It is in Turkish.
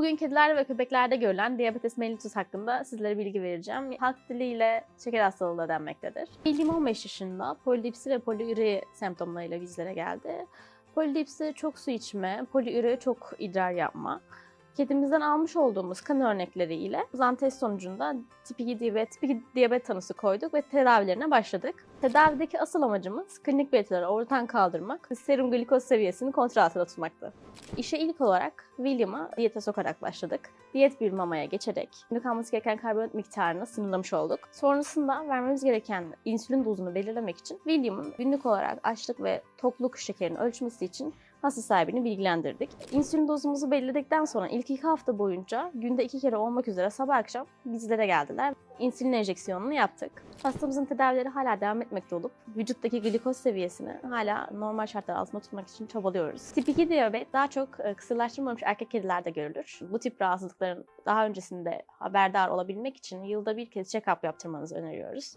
Bugün kedilerde ve köpeklerde görülen diabetes mellitus hakkında sizlere bilgi vereceğim. Halk diliyle şeker hastalığı da denmektedir. Bildiğim 15 yaşında polidipsi ve poliüri semptomlarıyla bizlere geldi. Polidipsi çok su içme, poliüri çok idrar yapma. Kedimizden almış olduğumuz kan örnekleriyle uzan test sonucunda tip 2 diyabet, tip 2 diyabet tanısı koyduk ve tedavilerine başladık. Tedavideki asıl amacımız klinik belirtileri ortadan kaldırmak ve serum glikoz seviyesini kontrol altında tutmaktı. İşe ilk olarak William'ı diyete sokarak başladık. Diyet bir mamaya geçerek günlük alması gereken karbonhidrat miktarını sınırlamış olduk. Sonrasında vermemiz gereken insülin dozunu belirlemek için William'ın günlük olarak açlık ve tokluk şekerini ölçmesi için hasta sahibini bilgilendirdik. İnsülin dozumuzu belirledikten sonra ilk iki hafta boyunca günde iki kere olmak üzere sabah akşam bizlere geldiler. İnsülin enjeksiyonunu yaptık. Hastamızın tedavileri hala devam etmekte olup vücuttaki glikoz seviyesini hala normal şartlar altında tutmak için çabalıyoruz. Tip 2 diyabet daha çok e, kısırlaştırılmamış erkek kedilerde görülür. Bu tip rahatsızlıkların daha öncesinde haberdar olabilmek için yılda bir kez check-up yaptırmanızı öneriyoruz.